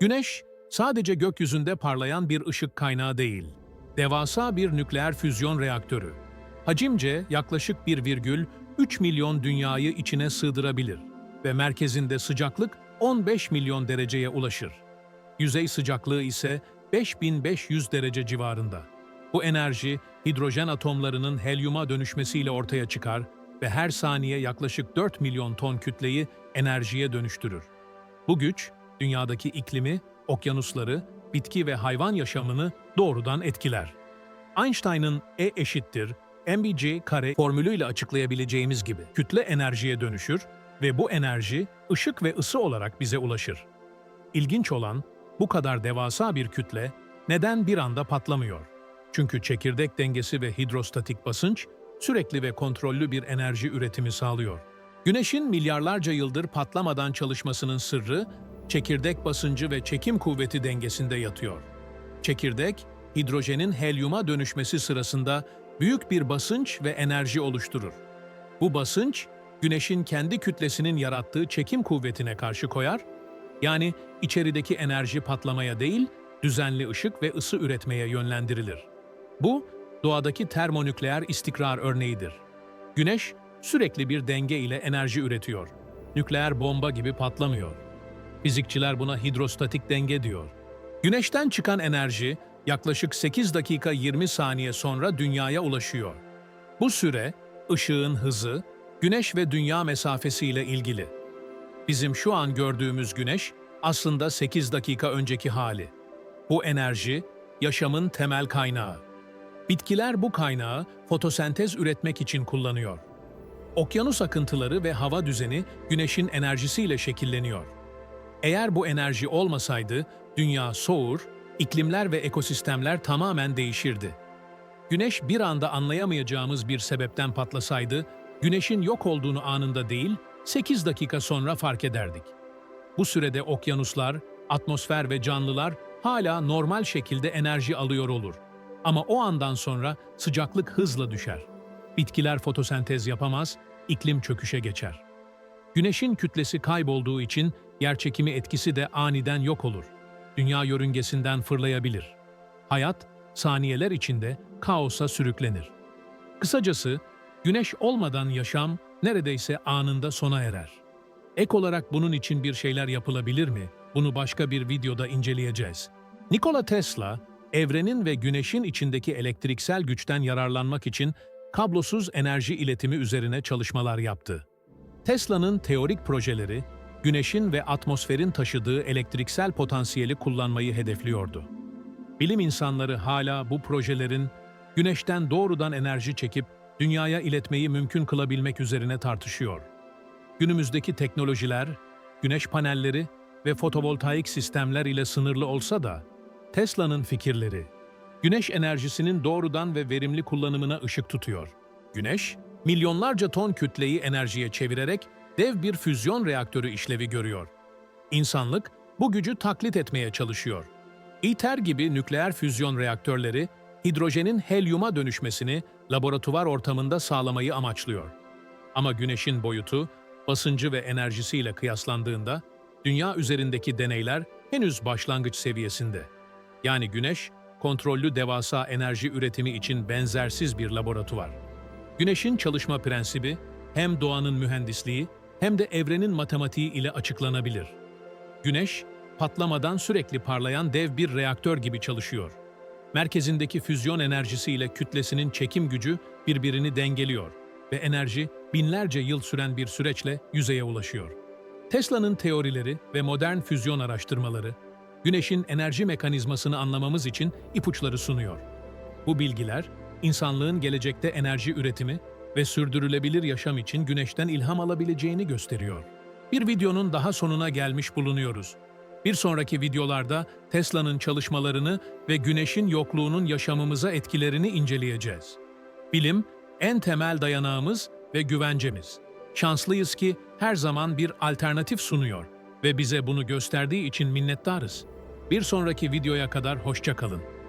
Güneş, sadece gökyüzünde parlayan bir ışık kaynağı değil, devasa bir nükleer füzyon reaktörü. Hacimce yaklaşık 1,3 milyon dünyayı içine sığdırabilir ve merkezinde sıcaklık 15 milyon dereceye ulaşır. Yüzey sıcaklığı ise 5500 derece civarında. Bu enerji, hidrojen atomlarının helyuma dönüşmesiyle ortaya çıkar ve her saniye yaklaşık 4 milyon ton kütleyi enerjiye dönüştürür. Bu güç, dünyadaki iklimi, okyanusları, bitki ve hayvan yaşamını doğrudan etkiler. Einstein'ın E eşittir mc kare formülüyle açıklayabileceğimiz gibi kütle enerjiye dönüşür ve bu enerji ışık ve ısı olarak bize ulaşır. İlginç olan bu kadar devasa bir kütle neden bir anda patlamıyor? Çünkü çekirdek dengesi ve hidrostatik basınç sürekli ve kontrollü bir enerji üretimi sağlıyor. Güneşin milyarlarca yıldır patlamadan çalışmasının sırrı çekirdek basıncı ve çekim kuvveti dengesinde yatıyor. Çekirdek, hidrojenin helyuma dönüşmesi sırasında büyük bir basınç ve enerji oluşturur. Bu basınç, Güneş'in kendi kütlesinin yarattığı çekim kuvvetine karşı koyar, yani içerideki enerji patlamaya değil, düzenli ışık ve ısı üretmeye yönlendirilir. Bu, doğadaki termonükleer istikrar örneğidir. Güneş, sürekli bir denge ile enerji üretiyor. Nükleer bomba gibi patlamıyor. Fizikçiler buna hidrostatik denge diyor. Güneşten çıkan enerji yaklaşık 8 dakika 20 saniye sonra dünyaya ulaşıyor. Bu süre ışığın hızı, güneş ve dünya mesafesiyle ilgili. Bizim şu an gördüğümüz güneş aslında 8 dakika önceki hali. Bu enerji yaşamın temel kaynağı. Bitkiler bu kaynağı fotosentez üretmek için kullanıyor. Okyanus akıntıları ve hava düzeni güneşin enerjisiyle şekilleniyor. Eğer bu enerji olmasaydı dünya soğur, iklimler ve ekosistemler tamamen değişirdi. Güneş bir anda anlayamayacağımız bir sebepten patlasaydı, güneşin yok olduğunu anında değil, 8 dakika sonra fark ederdik. Bu sürede okyanuslar, atmosfer ve canlılar hala normal şekilde enerji alıyor olur. Ama o andan sonra sıcaklık hızla düşer. Bitkiler fotosentez yapamaz, iklim çöküşe geçer. Güneşin kütlesi kaybolduğu için yerçekimi etkisi de aniden yok olur. Dünya yörüngesinden fırlayabilir. Hayat, saniyeler içinde kaosa sürüklenir. Kısacası, güneş olmadan yaşam neredeyse anında sona erer. Ek olarak bunun için bir şeyler yapılabilir mi? Bunu başka bir videoda inceleyeceğiz. Nikola Tesla, evrenin ve güneşin içindeki elektriksel güçten yararlanmak için kablosuz enerji iletimi üzerine çalışmalar yaptı. Tesla'nın teorik projeleri, güneşin ve atmosferin taşıdığı elektriksel potansiyeli kullanmayı hedefliyordu. Bilim insanları hala bu projelerin güneşten doğrudan enerji çekip dünyaya iletmeyi mümkün kılabilmek üzerine tartışıyor. Günümüzdeki teknolojiler, güneş panelleri ve fotovoltaik sistemler ile sınırlı olsa da Tesla'nın fikirleri, güneş enerjisinin doğrudan ve verimli kullanımına ışık tutuyor. Güneş, milyonlarca ton kütleyi enerjiye çevirerek dev bir füzyon reaktörü işlevi görüyor. İnsanlık bu gücü taklit etmeye çalışıyor. ITER gibi nükleer füzyon reaktörleri, hidrojenin helyuma dönüşmesini laboratuvar ortamında sağlamayı amaçlıyor. Ama Güneş'in boyutu, basıncı ve enerjisiyle kıyaslandığında, dünya üzerindeki deneyler henüz başlangıç seviyesinde. Yani Güneş, kontrollü devasa enerji üretimi için benzersiz bir laboratuvar. Güneşin çalışma prensibi, hem doğanın mühendisliği hem de evrenin matematiği ile açıklanabilir. Güneş, patlamadan sürekli parlayan dev bir reaktör gibi çalışıyor. Merkezindeki füzyon enerjisiyle kütlesinin çekim gücü birbirini dengeliyor ve enerji binlerce yıl süren bir süreçle yüzeye ulaşıyor. Tesla'nın teorileri ve modern füzyon araştırmaları, Güneşin enerji mekanizmasını anlamamız için ipuçları sunuyor. Bu bilgiler, insanlığın gelecekte enerji üretimi ve sürdürülebilir yaşam için güneşten ilham alabileceğini gösteriyor. Bir videonun daha sonuna gelmiş bulunuyoruz. Bir sonraki videolarda Tesla'nın çalışmalarını ve güneşin yokluğunun yaşamımıza etkilerini inceleyeceğiz. Bilim, en temel dayanağımız ve güvencemiz. Şanslıyız ki her zaman bir alternatif sunuyor ve bize bunu gösterdiği için minnettarız. Bir sonraki videoya kadar hoşça kalın.